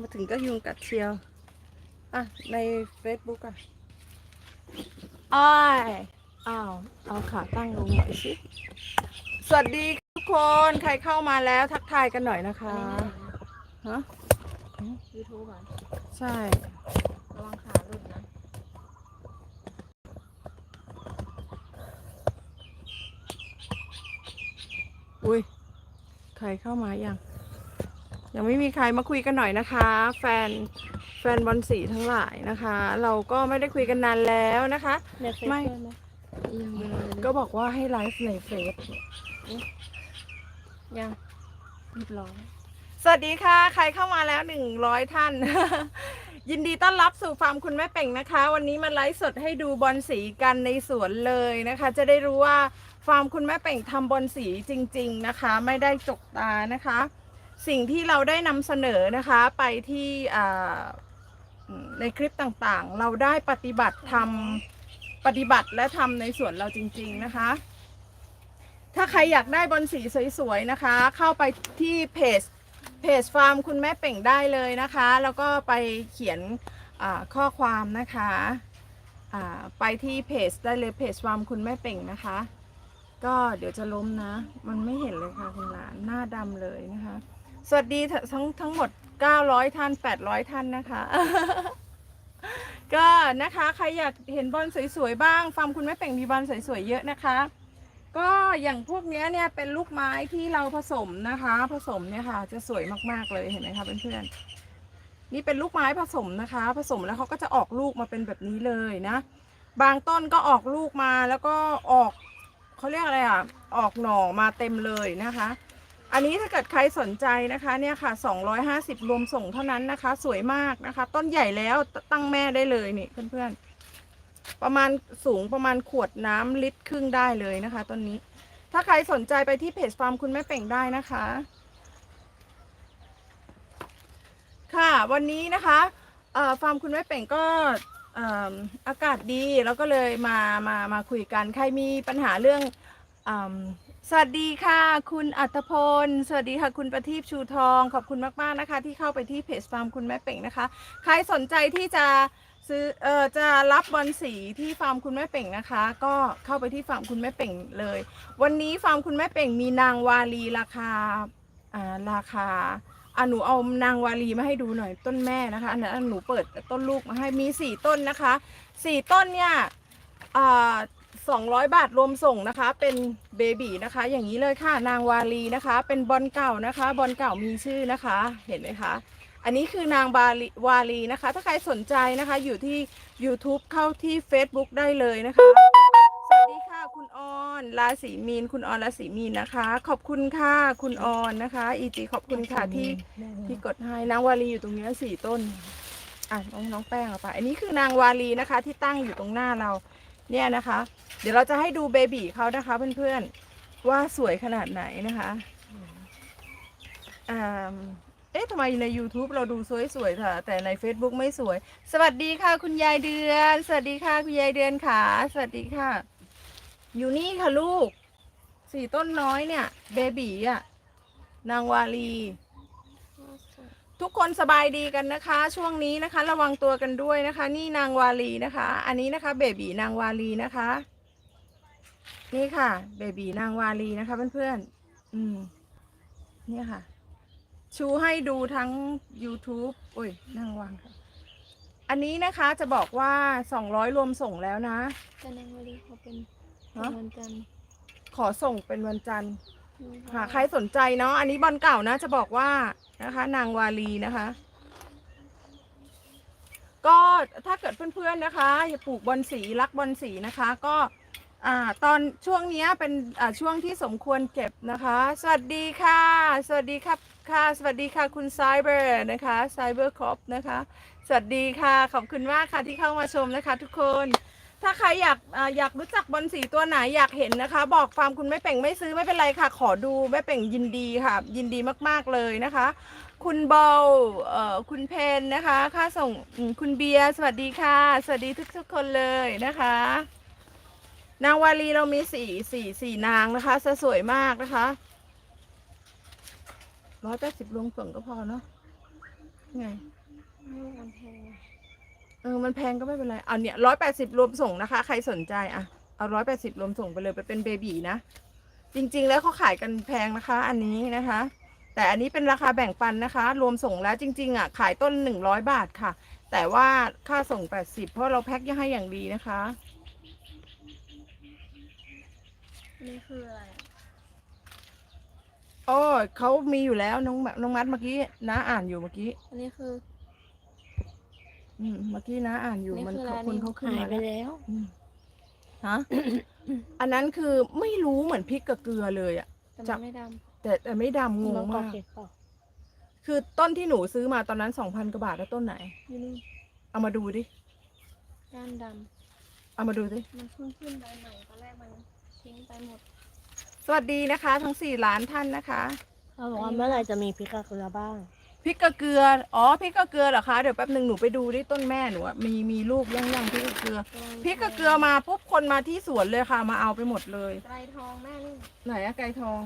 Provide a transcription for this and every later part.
มาถึงก็ยุงกัดเชียว อะ ใน Facebook อะอ้ายอ้าว เอาขาตั้งลงหน่อยสิ สวัสดีทุกคน ใครเข้ามาแล้วทักทายกันหน่อยนะคะ ฮะ ยูทูบอะใช่ ระวังขาหลุดนะ อุ้ย ใครเข้ามายัง ยังไม่มีใครมาคุยกันหน่อยนะคะ แฟนแฟนบอลสีทั้งหลายนะคะ เราก็ไม่ได้คุยกันนานแล้วนะคะในเฟซไม่ด้วยไหมยังเลยก็บอกว่าให้ไลฟ์ในเฟซยังเรียบร้อยสวัสดีค่ะ ใครเข้ามาแล้วหนึ่งร้อยท่าน ยินดีต้อนรับสู่ฟาร์มคุณแม่เป่งนะคะ วันนี้มาไลฟ์สดให้ดูบอลสีกันในสวนเลยนะคะ จะได้รู้ว่าฟาร์มคุณแม่เป่งทำบอลสีจริง ๆนะคะ ไม่ได้จกตานะคะ สิ่งที่เราได้นำเสนอนะคะไปที่ในคลิปต่างๆ เราได้ปฏิบัติทำปฏิบัติและทำในสวนเราจริง ๆนะคะ ถ้าใครอยากได้บอลสีสวยๆนะคะ เข้าไปที่เพจเพจฟาร์มคุณแม่เป่งได้เลยนะคะ แล้วก็ไปเขียนข้อความนะคะไปที่เพจได้เลยเพจฟาร์มคุณแม่เป่งนะคะ ก็เดี๋ยวจะล้มนะ มันไม่เห็นเลยค่ะคุณหลานหน้าดำเลยนะคะ สวัสดีทั้งทั้งหมด 900 ท่าน 800 ท่านนะคะ ก็นะคะใครอยากเห็นบอลสวยๆบ้างฟาร์มคุณแม่เป่งมีบอลสวยๆเยอะนะคะ ก็อย่างพวกนี้เนี่ยเป็นลูกไม้ที่เราผสมนะคะ ผสมเนี่ยค่ะ จะสวยมากๆเลยเห็นไหมคะเพื่อนๆนี่เป็นลูกไม้ผสมนะคะ ผสมแล้วเขาก็จะออกลูกมาเป็นแบบนี้เลยนะ บางต้นก็ออกลูกมาแล้วก็ออกเขาเรียกอะไรอะออกหน่อมาเต็มเลยนะคะ อันนี้ถ้าเกิดใครสนใจนะคะเนี่ยค่ะ 250 รวมส่งเท่านั้นนะคะ สวยมากนะคะ ต้นใหญ่แล้วตั้งแม่ได้เลยนี่เพื่อนๆ ประมาณสูงประมาณขวดน้ำลิตรครึ่งได้เลยนะคะต้นนี้ ถ้าใครสนใจไปที่เพจฟาร์มคุณแม่เป่งได้นะคะ ค่ะวันนี้นะคะเอ่อฟาร์มคุณแม่เป่งก็เอิ่มอากาศดีแล้วก็เลยมามามาคุยกันใครมีปัญหาเรื่องอ สวัสดีค่ะ คุณอัตพล สวัสดีค่ะ คุณประทีปชูทอง ขอบคุณมาก ๆ นะคะ ที่เข้าไปที่เพจฟาร์มคุณแม่เป่งนะคะ ใครสนใจที่จะซื้อเออจะรับบอลสีที่ฟาร์มคุณแม่เป่งนะคะ ก็เข้าไปที่ฟาร์มคุณแม่เป่งเลย วันนี้ฟาร์มคุณแม่เป่งมีนางวาลีราคาอ่าราคาอะหนูเอานางวาลีมาให้ดูหน่อยต้นแม่นะคะอันนั้นหนูเปิดต้นลูกมาให้มีสี่ต้นนะคะสี่ต้นเนี่ยอ่า สองร้อยบาทรวมส่งนะคะ เป็นเบบีนะคะ อย่างนี้เลยค่ะ นางวาลีนะคะ เป็นบอลเก่านะคะ บอลเก่ามีชื่อนะคะ เห็นไหมคะ อันนี้คือนางบาลีวาลีนะคะ ถ้าใครสนใจนะคะ อยู่ที่ YouTube เข้าที่ Facebook ได้เลยนะคะ สวัสดีค่ะ คุณออนราศีมีน คุณออนราศีมีนนะคะ ขอบคุณค่ะ คุณออนนะคะอีจีขอบคุณค่ะที่ที่กดให้ นางวาลีอยู่ตรงนี้สี่ต้น อะน้องน้องแป้งเอาไป อันนี้คือนางวาลีนะคะ ที่ตั้งอยู่ตรงหน้าเรา เนี่ยนะคะ เดี๋ยวเราจะให้ดูเบบีเขานะคะเพื่อนๆ ว่าสวยขนาดไหนนะคะอ่าเอ๊ะทำไมใน YouTube เราดูสวยๆค่ะ แต่ใน Facebook ไม่สวย สวัสดีค่ะ คุณยายเดือน สวัสดีค่ะ คุณยายเดือนค่ะ สวัสดีค่ะ อยู่นี่ค่ะลูก สี่ต้นน้อยเนี่ย เบบีอะ นางวาลี ทุกคนสบายดีกันนะคะ ช่วงนี้นะคะ ระวังตัวกันด้วยนะคะ นี่นางวาลีนะคะ อันนี้นะคะเบบีนางวาลีนะคะ นี่ค่ะเบบีนางวาลีนะคะเพื่อนๆอืมเนี่ยค่ะ ชูให้ดูทั้ง YouTube อุ้ยนั่งวางค่ะ อันนี้นะคะจะบอกว่า 200 รวมส่งแล้วนะ แต่นางวลีเขาเป็นฮะวันจันทร์ขอส่งเป็นวันจันทร์ ค่ะใครสนใจเนาะอันนี้บอลเก่านะ จะบอกว่านะคะ นางวาลีนะคะ ก็ถ้าเกิดเพื่อนๆนะคะ อย่าปลูกบอลสีรักบอลสีนะคะ ก็อ่าตอนช่วงนี้เป็นอ่าช่วงที่สมควรเก็บนะคะ สวัสดีค่ะ สวัสดีครับค่ะ สวัสดีค่ะคุณไซเบอร์นะคะไซเบอร์คอปนะคะ สวัสดีค่ะ ขอบคุณมากค่ะที่เข้ามาชมนะคะ ทุกคน ถ้าใครอยากอาอยากรู้จักบอลสีตัวไหนอยากเห็นนะคะ บอกฟาร์มคุณแม่เป่งไม่ซื้อไม่เป็นไรค่ะ ขอดูแม่เป่งยินดีค่ะ ยินดีมากๆเลยนะคะ คุณเบลเอ่อคุณเพนนะคะ ค่าส่งอืมคุณเบียร์สวัสดีค่ะ สวัสดีทุกๆคนเลยนะคะ นางวาลีเรามีสี่สี่สี่นางนะคะสวยมากนะคะร้อยแปดสิบลงส่งก็พอเนาะไง ลูกมันแพง ออมันแพงก็ไม่เป็นไรเอาเนี่ยร้อยแปดสิบรวมส่งนะคะ ใครสนใจอะเอาร้อยแปดสิบรวมส่งไปเลยไปเป็นเบบีนะ จริงๆแล้วเขาขายกันแพงนะคะ อันนี้นะคะ แต่อันนี้เป็นราคาแบ่งปันนะคะ รวมส่งแล้วจริง ๆอะขายต้นหนึ่งร้อยบาทค่ะ แต่ว่าค่าส่งแปดสิบเพราะเราแพ็คยังให้อย่างดีนะคะอันนี่คืออะไรอะโอ้ยเขามีอยู่แล้วน้องน้องมัดเมื่อกี้นะอ่านอยู่เมื่อกี้ อันนี้คือ อืมเมื่อกี้นะอ่านอยู่นี่มันคือเขาอะไรคุณนี่เขาขึ้นหายมาไปแล้วแล้ว อืมฮะ อันนั้นคือไม่รู้เหมือนพริกกับเกลือเลยอะ แต่จัมับ นไม่ดแต่แต่ไม่ดำงงลองกรอมากเก็บต่อคือต้นที่หนูซื้อมาตอนนั้นสองพันกว่าบาทแล้วต้นไหนำอยู่นี่เอามาดูดิก้านดเอามาดูดิำมันเพิ่งขึ้นใบใหม่ตอนแรกมันทิ้งไปหมดสวัสดีนะคะ ทั้งสี่ล้านท่านนะคะ เขาบอกว่าเมื่อไหร่จะมีพริกกับเกลือบ้างพ ริกกับเกลือ อ๋อพริกกับเกลือเหรอคะ เดี๋ยวแป๊บหนึ่งหนูไปดูดิต้นแม่หนูอะมีมีลูกยังยังพริกกับเกลือ พริกกับเกลือมาปุ๊บคนมาที่สวนเลยค่ะ มาเอาไปหมดเลยไกรทองแม่นี่ไหนอะไก่ทอง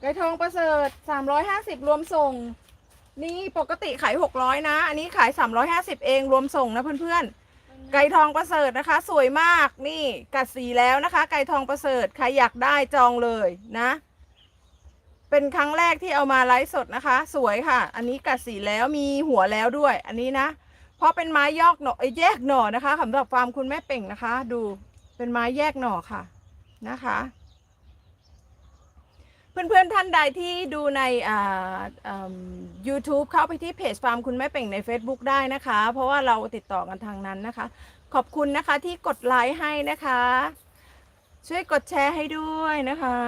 ไก่ทองประเสริฐสามร้อยห้าสิบรวมส่ง นี่ปกติขายหกร้อยนะ อันนี้ขายสามร้อยห้าสิบเองรวมส่งนะเพื่อนๆ ไก่ทองประเสริฐนะคะ สวยมาก นี่กัดสีแล้วนะคะ ไก่ทองประเสริฐ ใครอยากได้จองเลยนะ เป็นครั้งแรกที่เอามาไลฟ์สดนะคะ สวยค่ะ อันนี้กัดสีแล้วมีหัวแล้วด้วย อันนี้นะ เพราะเป็นไม้ยอกหน่อเอ้แยกหน่อนะคะสำหรับฟาร์มคุณแม่เป่งนะคะ ดูเป็นไม้แยกหน่อค่ะนะคะ เพื่อนๆท่านใดที่ดูในอ่าอืม YouTube เข้าไปที่เพจฟาร์มคุณแม่เป่งใน Facebook ได้นะคะ เพราะว่าเราติดต่อกันทางนั้นนะคะ ขอบคุณนะคะที่กดไลค์ให้นะคะ ช่วยกดแชร์ให้ด้วยนะคะ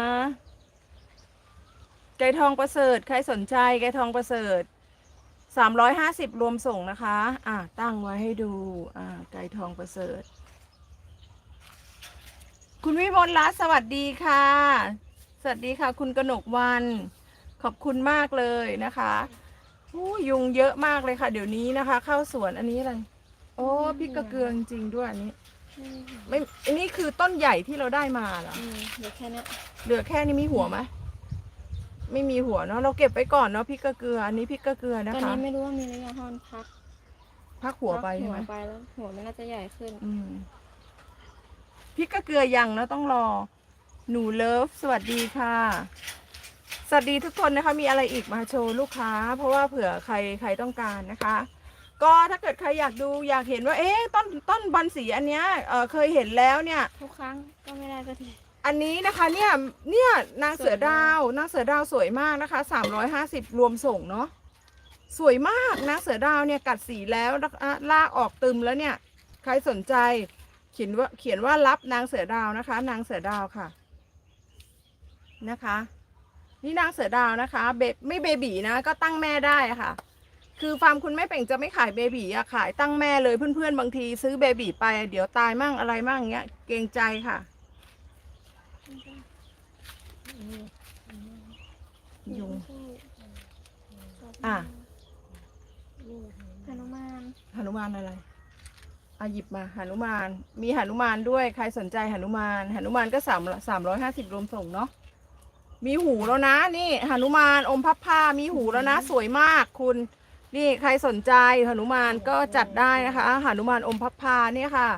ไก่ทองประเสริฐใครสนใจไก่ทองประเสริฐ350รวมส่งนะคะ อะตั้งไว้ให้ดูอ่าไก่ทองประเสริฐ คุณวิมลรัตน์สวัสดีค่ะ สวัสดีค่ะ คุณกนกวัน ขอบคุณมากเลยนะคะอู้ยุงเยอะมากเลยค่ะ เดี๋ยวนี้นะคะ เข้าสวนอันนี้อะไร โอ้พริกกระเกลือจริงๆด้วยอันนี้นี่ไม่ อันนี้คือต้นใหญ่ที่เราได้มาเหรออืมเดี๋ยวแค่เนี้ยเหลือแค่นี้มีหัวไหม ไม่มีหัวเนาะเราเก็บไว้ก่อนเนาะพริกกระเกลือ อันนี้พริกกระเกลือนะตอนคะนี้ไม่รู้ว่ามีหรือยังเพราะมันพักพักหัวไปพักใช่หัไหวมไปแล้ว หัวมันน่าจะใหญ่ขึ้น อืมพริกกระเกลือยังนะต้องรอ หนูเลิฟสวัสดีค่ะ สวัสดีทุกคนนะคะ มีอะไรอีกมาโชว์ลูกค้า เพราะว่าเผื่อใครใครต้องการนะคะ ก็ถ้าเกิดใครอยากดูอยากเห็นว่า เอ๊ะต้นต้นบอนสีอันเนี้ยเออเคยเห็นแล้วเนี่ย ทุกครั้งก็ไม่ได้สักที อันนี้นะคะเนี่ยเนี่ยนางเสือดาวนางเสือดาวสวยมากนะคะสามร้อยห้าสิบรวมส่งเนาะสวยมากนางเสือดาวเนี่ยกัดสีแล้วนะคะลากออกตึมแล้วเนี่ย ใครสนใจเขียนว่าเขียนว่ารับนางเสือดาวนะคะ นางเสือดาวค่ะนะคะ นี่นางเสือดาวนะคะเบไม่เบบีนะก็ตั้งแม่ได้ค่ะ คือฟาร์มคุณแม่เป่งจะไม่ขายเบบีอะขายตั้งแม่เลยเพื่อนๆบางที ซื้อเบบีไปเดี๋ยวตายมั่งอะไรมั่งเงี้ยเกรงใจค่ะ ยุงอะหนุมานหนุมานอะไรอาหยิบมาหนุมาน มีหนุมานด้วยใครสนใจหนุมานหนุมานก็สามสามร้อยห้าสิบรวมส่งเนาะมีหูแล้วนะ นี่หนุมานอมพับผ้ามีหูแล้วนะ สวยมากคุณนี่ใครสนใจหนุมานก็จัดได้นะคะหนุมานอมพับผ้าเนี่ยค่ะ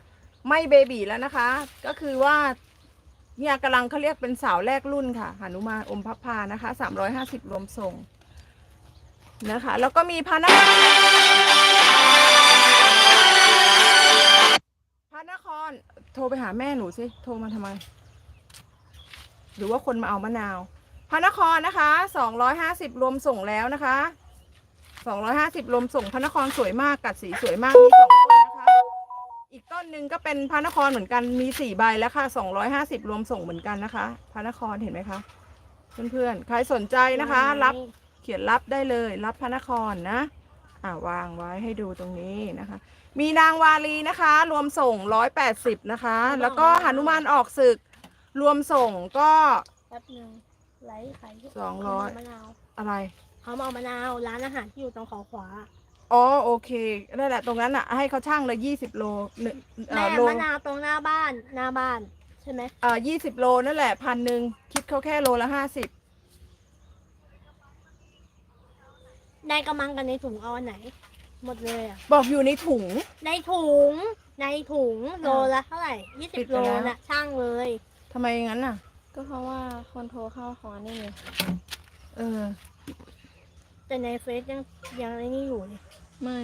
ไม่เบบีแล้วนะคะ ก็คือว่า เนี่ยกำลังเขาเรียกเป็นสาวแรกรุ่นค่ะหนุมานอมพับผ้านะคะสามร้อยห้าสิบรวมส่งนะคะ แล้วก็มีพานาพระนคร โทรไปหาแม่หนูสิโทรมาทำไม หรือว่าคนมาเอามะนาวพระนครนะคะสองร้อยห้าสิบรวมส่งแล้วนะคะสองร้อยห้าสิบรวมส่งพระนครสวยมากกัดสีสวยมากมีสองต้น อีกต้นหนึ่งก็เป็นพระนครเหมือนกันมีสี่ใบแล้วค่ะสองร้อยห้าสิบรวมส่งเหมือนกันนะคะ พระนครเห็นไหมคะ เพื่อนๆ ใครสนใจนะคะ รับเขียนรับได้เลย รับพระนครนะ อ่าวางไว้ให้ดูตรงนี้นะคะ มีนางวาลีนะคะ รวมส่งร้อยแปดสิบนะคะ แล้วก็หนุมานออกศึก รวมส่งก็แป๊บหนึงไลฟ์ขายสองร้อยมะนาวอะไรเขามาเอามะนาวร้านอาหารที่อยู่ตรงเขาขวา อ๋อโอเคนั่นแหละตรงนั้นอะ ให้เขาช่างเลยยี่สิบโลหนึ่งเอ่แม่อโลมะนาวตรงหน้าบ้านหน้าบ้าน ใช่ไหมเอ่อยี่สิบโลนั่นแหละพันหนึ่งคิดเขาแค่โลละห้าสิบได้กระมังกันในถุงเอาอันไหน หมดเลยอะ บอกอยู่ในถุง ในถุง ในถุงโลละเท่าไหร่ยี่ปิสิดบไปโลแล้วน่ะช่างเลย ทำไมอย่างนั้นน่ะ ก็เพราะว่าคนโทรเข้าขอนี่ไงเออ แต่ในเฟซยังยังไอ้นี่อยู่เลย ไม่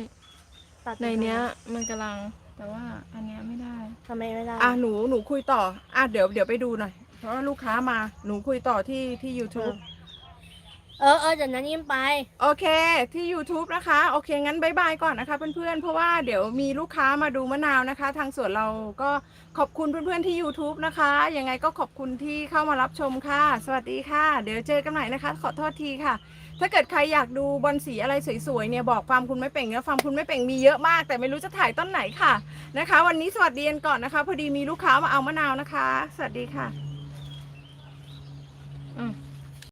ตัดในเนี้ย มันกำลัง แต่ว่าอันเนี้ยไม่ได้ ทำไมไม่ได้อะหนูหนูคุยต่ออะเดี๋ยวเดี๋ยวไปดูหน่อย เพราะว่าลูกค้ามาหนูคุยต่อที่ที่ YouTube เออเออเดี๋ยวนั้นยิ้มไป โอเคที่ YouTube นะคะ โอเค งั้นบายบายก่อนนะคะเพื่อนๆ เพราะว่าเดี๋ยวมีลูกค้ามาดูมะนาวนะคะ ทางสวนเราก็ขอบคุณเพื่อนๆที่ YouTube นะคะ ยังไงก็ขอบคุณที่เข้ามารับชมค่ะ สวัสดีค่ะ เดี๋ยวเจอกันใหม่นะคะ ขอโทษทีค่ะ ถ้าเกิดใครอยากดูบอลสีอะไรสวยๆเนี่ยบอกฟาร์มคุณไม่เป่งนะฟาร์มคุณไม่เป่งมีเยอะมาก แต่ไม่รู้จะถ่ายต้นไหนค่ะนะคะ วันนี้สวัสดีกันก่อนนะคะ พอดีมีลูกค้ามาเอามะนาวนะคะ สวัสดีค่ะ